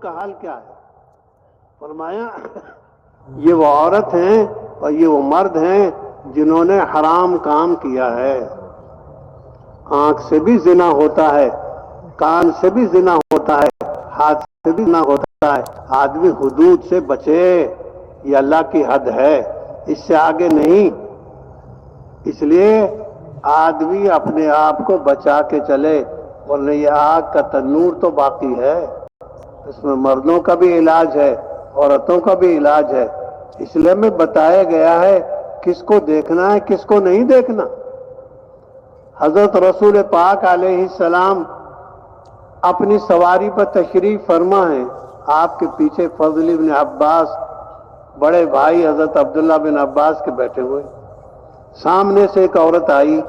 کا حال کیا ہے؟ فرمایا، یہ وہ عورت ہیں اور یہ وہ مرد ہیں جنہوں نے حرام کام کیا ہے۔ آنکھ سے بھی زنا ہوتا ہے، کان سے بھی زنا ہوتا ہے، ہاتھ سے بھی زنا ہوتا ہے۔ آدمی حدود سے بچے، یہ اللہ کی حد ہے، اس سے آگے نہیں۔ اس لیے آدمی اپنے آپ کو بچا کے چلے اور یہ آگ کا تنور تو باقی ہے۔ اس میں مردوں کا بھی علاج ہے، عورتوں کا بھی علاج ہے۔ اس لیے میں بتایا گیا ہے، کس کو دیکھنا ہے، کس کو نہیں دیکھنا۔ حضرت رسول پاک علیہ السلام اپنی سواری پر تشریف فرما ہے آپ کے پیچھے فضل بن عباس، بڑے بھائی حضرت عبداللہ بن عباس کے بیٹھے ہوئے۔ سامنے سے ایک عورت آئی،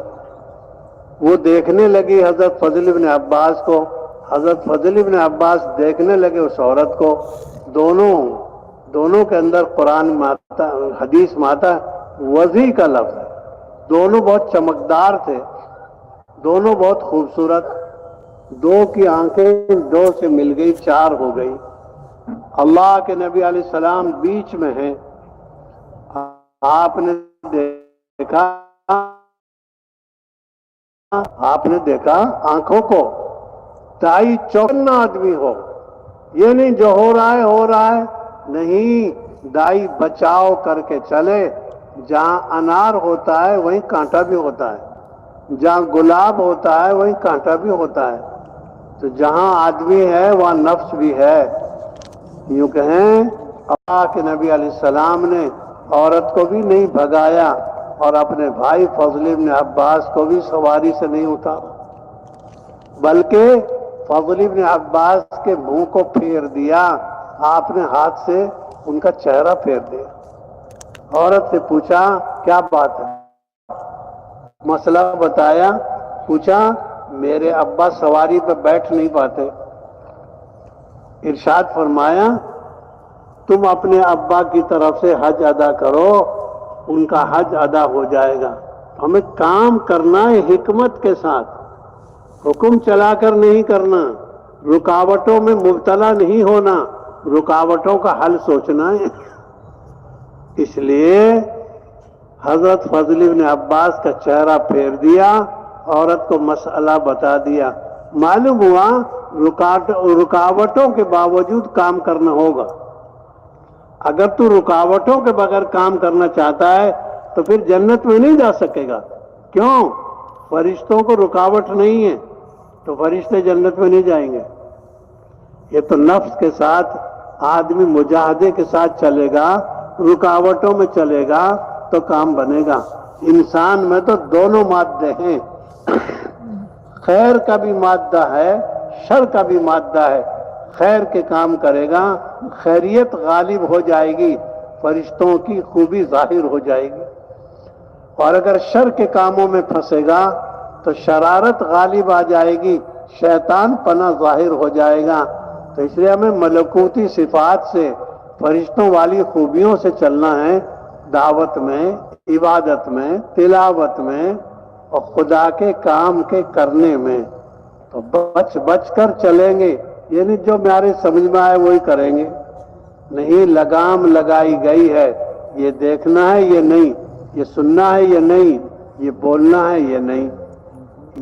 وہ دیکھنے لگی حضرت فضل بن عباس کو۔ حضرت فضل ابن عباس دیکھنے لگے اس عورت کو، دونوں دونوں کے اندر قرآن ماتا، حدیث ماتا وزی کا لفظ ہے۔ دونوں بہت چمکدار تھے، دونوں بہت خوبصورت، دو کی آنکھیں دو سے مل گئی، چار ہو گئی۔ اللہ کے نبی علیہ السلام بیچ میں ہیں۔ آپ نے دیکھا، آپ نے دیکھا آنکھوں کو۔ تائی چوپن آدمی ہو۔ یہ نہیں جو ہو رہا ہے، ہو رہا ہے۔ نہیں، دائی بچاؤ کر کے چلے۔ جہاں انار ہوتا ہے، وہیں کانٹا بھی ہوتا ہے۔ جہاں گلاب ہوتا ہے، وہیں کانٹا بھی ہوتا ہے۔ تو جہاں آدمی ہے، وہاں نفس بھی ہے۔ یوں کہیں، اللہ کے نبی علیہ السلام نے عورت کو بھی نہیں بھگایا اور اپنے بھائی فضل ابن عباس کو بھی سواری سے نہیں اتارا بلکہ فضل ابن عباس کے منہ کو پھیر دیا۔ آپ نے ہاتھ سے ان کا چہرہ پھیر دیا۔ عورت سے پوچھا، کیا بات ہے؟ مسئلہ بتایا، پوچھا، میرے ابا سواری پہ بیٹھ نہیں پاتے۔ ارشاد فرمایا، تم اپنے ابا کی طرف سے حج ادا کرو، ان کا حج ادا ہو جائے گا۔ ہمیں کام کرنا ہے حکمت کے ساتھ۔ حکم چلا کر نہیں کرنا، رکاوٹوں میں مبتلا نہیں ہونا، رکاوٹوں کا حل سوچنا ہے۔ اس لیے حضرت فضل ابن عباس کا چہرہ پھیر دیا، عورت کو مسئلہ بتا دیا۔ معلوم ہوا رکاوٹوں کے باوجود کام کرنا ہوگا۔ اگر تو رکاوٹوں کے بغیر کام کرنا چاہتا ہے، تو پھر جنت میں نہیں جا سکے گا۔ کیوں؟ فرشتوں کو رکاوٹ نہیں ہے۔ تو فرشتے جنت میں نہیں جائیں گے۔ یہ تو نفس کے ساتھ، آدمی مجاہدے کے ساتھ چلے گا، رکاوٹوں میں چلے گا تو کام بنے گا۔ انسان میں تو دونوں مادے ہیں۔ خیر کا بھی مادہ ہے، شر کا بھی مادہ ہے۔ خیر کے کام کرے گا، خیریت غالب ہو جائے گی، فرشتوں کی خوبی ظاہر ہو جائے گی۔ اور اگر شر کے کاموں میں پھنسے گا تو شرارت غالب آ جائے گی، شیطان پناہ ظاہر ہو جائے گا۔ تو اس لیے ہمیں ملکوتی صفات سے، فرشتوں والی خوبیوں سے چلنا ہے۔ دعوت میں، عبادت میں، تلاوت میں اور خدا کے کام کے کرنے میں۔ تو بچ بچ کر چلیں گے۔ یعنی جو میارے سمجھ میں آئے وہی کریں گے۔ نہیں، لگام لگائی گئی ہے۔ یہ دیکھنا ہے یہ نہیں؟ یہ سننا ہے یہ نہیں؟ یہ بولنا ہے یہ نہیں؟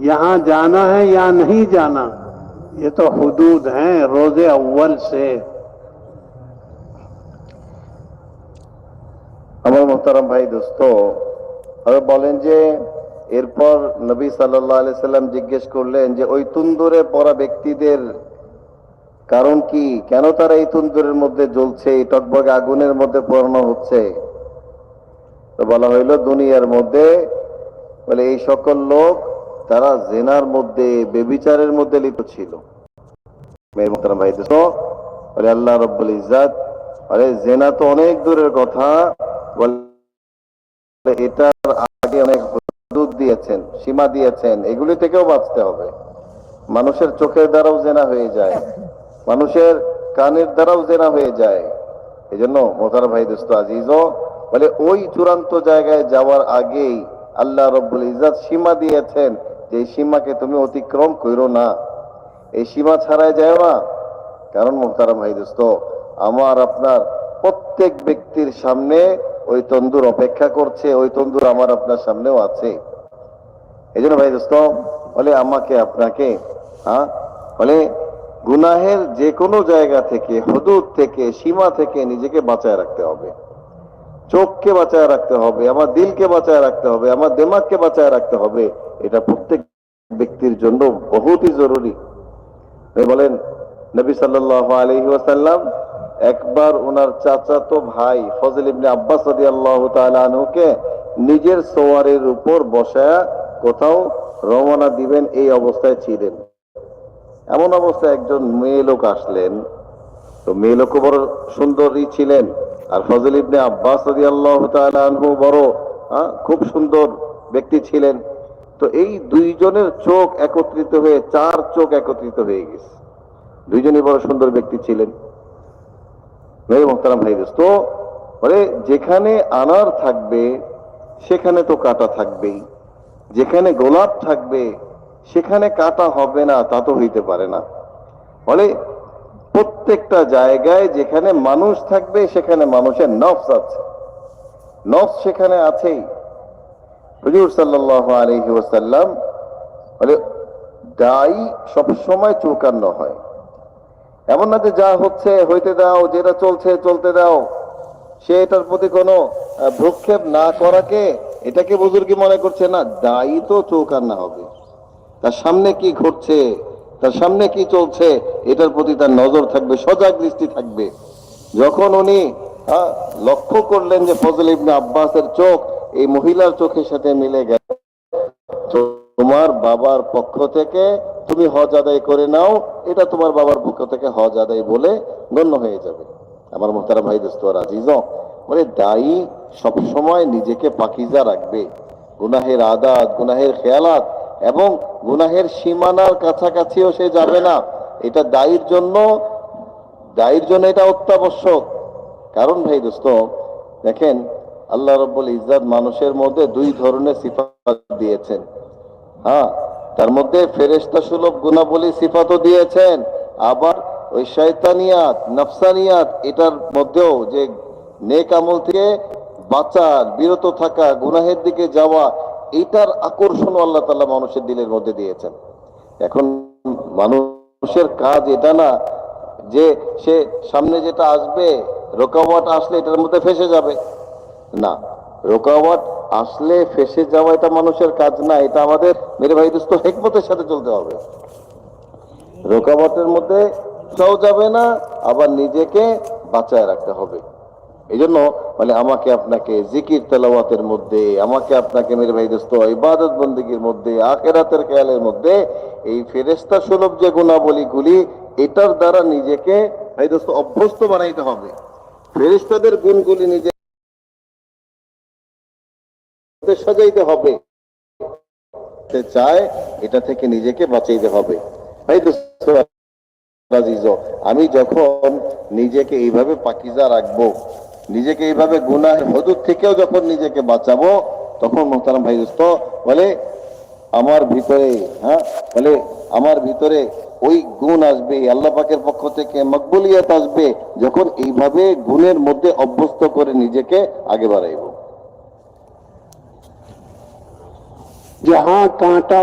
यहाँ जाना है या नहीं जाना ये तो हदूद हैं रोजे अव्वल से আমার মোহতারাম ভাই দোস্ত હવે বলেন যে এরপর নবী সাল্লাহ সাল্লাম জিজ্ঞেস করলেন যে ওই তুন্দুরে পড়া ব্যক্তিদের কারণ কি কেন তারা এই তুন্দুরের মধ্যে জ্বলছে এই টকবগে আগুনের মধ্যে পড়ানো হচ্ছে তো বলা হইল দুনিয়ার মধ্যে বলে এই সকল লোক তারা জেনার মধ্যে, বেবিচারের মধ্যে লিপ্ত ছিল। আল্লাহ রব্বুল ইজাত আরে জেনা তো অনেক দূরের কথা। বলে এটার আগে অনেক হুদুদ দিয়েছেন, সীমা দিয়েছেন, এগুলি থেকেও বাঁচতে হবে। মানুষের চোখের দ্বারাও জেনা হয়ে যায়। মানুষের কানের দ্বারাও জেনা হয়ে যায়। এই জন্য মোতার ভাই দোস্ত আজিজও বলে, ওই চূড়ান্ত জায়গায় যাওয়ার আগেই আল্লাহ রব্বুল ইজাত সীমা দিয়েছেন যে সীমাকে তুমি অতিক্রম করো না। এই সীমা ছাড়াই যায় না। কারণ মোহতারাম ভাই দোস্ত, আমার আপনার প্রত্যেক ব্যক্তির সামনে ওই তন্দুর অপেক্ষা করছে, ওই তন্দুর আমার আপনার সামনেও আছে। এই জন্য ভাই দোস্ত, বলে আমাকে আপনাকে হ্যাঁ বলে গুনাহের যে কোনো জায়গা থেকে, হদুদ থেকে, সীমা থেকে নিজেকে বাঁচায় রাখতে হবে। চোখকে বাঁচায় রাখতে হবে, আমার দিলকে বাঁচায় রাখতে হবে, আমার দিমাগকে বাঁচায় রাখতে হবে। এটা প্রত্যেক ব্যক্তির জন্য বহুতই জরুরি। বলেন, নবী সাল্লাল্লাহু আলাইহি ওয়াসাল্লাম একবার ওনার চাচাতো ভাই ফজল ইবনে আব্বাস রাদিয়াল্লাহু তাআলা আনহুকে নিজের সোয়ারের উপর বসায়া কোথাও রওনা দিবেন, এই অবস্থায় ছিলেন। এমন অবস্থায় একজন মেয়ে লোক আসলেন। তো মেয়ে লোক বড় সুন্দরী ছিলেন। আর ফজল ইবনে আব্বাস বড় হ্যাঁ, খুব সুন্দর ব্যক্তি ছিলেন। তো এই দুইজনের চোখ একত্রিত হয়ে চার চোখ একত্রিত হয়ে গেছে। দুইজনই বড় সুন্দর ব্যক্তি ছিলেন। মেরে মোহতারাম ভাই দোস্ত বলে যেখানে আনার থাকবে সেখানে তো কাটা থাকবেই। যেখানে গোলাপ থাকবে সেখানে কাটা হবে না তা তো হইতে পারে না। বলে প্রত্যেকটা জায়গায় যেখানে মানুষ থাকবে, সেখানে মানুষের নফস আছে। নফস সেখানে আছেই। হুজুর সাল্লাহ আলহি ওসাল্লাম বলে, দায়ী সবসময় চৌকান্ন হয়। এমন না যে যা হচ্ছে, হইতে দাও, যেটা চলছে, চলতে দাও। সে এটার প্রতি কোনো ভ্রুক্ষেপ না করাকে, এটাকে বুজুর্গি মনে করছে না, দায়ী তো চৌকান্না হবে। তার সামনে কি ঘটছে? তার সামনে কি চলছে, এটার প্রতি তার নজর থাকবে, সজাগ দৃষ্টি থাকবে। যখন উনি লক্ষ্য করলেন যে ফজল ইবনে আব্বাসের চোখ, এই মহিলার চোখের সাথে মিলে গেল। তোমার বাবার পক্ষ থেকে তুমি হজ আদায় করে নাও, এটা তোমার বাবার পক্ষ থেকে হজ আদায় বলে গণ্য হয়ে যাবে। আমার মোহতারা ভাই দোস্ত আজিজ। বলে, দায়ী সবসময় নিজেকে পাকিজা রাখবে। গুনাহের আদাত, গুনাহের খেয়ালাত এবং গুনাহের সীমানার কাছাকাছিও সে যাবে না। এটা দায়ীর জন্য দায়ীর জন্য এটা অত্যাবশ্যক। কারণ ভাই দোস্ত, দেখেন, আল্লাহ রব্বুল ইজ্জাত মানুষের মধ্যে দুই ধরনের সিফাত দিয়েছেন। হ্যাঁ তার মধ্যে ফেরেশতা সুলভ গুণাবলী সিফাতও দিয়েছেন, আবার ওই শয়তানিয়াত, নফসানিয়াত, এটার মধ্যেও যে নেক আমল থেকে বাঁচার, বিরত থাকা, গুনাহের দিকে যাওয়া এটার আকর্ষণ আল্লাহ তাআলা মানুষের দিলের মধ্যে দিয়েছেন। এখন মানুষের কাজ এটা না যে সে সামনে যেটা আসবে, রোকাওয়াট আসলে এটার মধ্যে ফেসে যাবে। না, রোকাওয়াট আসলে ফেসে যাওয়া এটা মানুষের কাজ না, এটা আমাদের মেরে ভাই দোস্ত হেকমতের সাথে চলতে হবে। রোকাওয়াটের মধ্যে চাও যাবে না, আবার নিজেকে বাঁচায় রাখতে হবে। এই জন্য মানে আমাকে আপনাকে জিকির তেলাওয়াতের মধ্যে, আমাকে আপনাকে মেরে ভাই দোস্ত, ইবাদত বন্দীগীর মধ্যে, আখেরাতের খেয়ালের মধ্যে এই ফেরেস্তা সুলভ যে গুণাবলীগুলি, এটার দ্বারা নিজেকে ভাই দোস্ত অভ্যস্ত বানাইতে হবে। ফেরেস্তাদের গুণগুলি নিজে সাজাইতে হবে। চায়, এটা থেকে নিজেকে বাঁচাইতে হবে। ভাই দোস্ত আমি যখন নিজেকে এইভাবে পাকিজা রাখব নিজেকে এইভাবে গুনাহের হদুর থেকেও যখন নিজেকে বাঁচাবো, তখন মোহতারাম ভাই দোস্ত বলে, আমার ভিতরে হ্যাঁ? বলে, আমার ভিতরে ওই গুণ আসবে, আল্লাহ পাকের পক্ষ থেকে মকবুলিয়াত আসবে যখন এইভাবে গুণের মধ্যে অভ্যস্ত করে নিজেকে আগে বাড়াইব। যাহা কাঁটা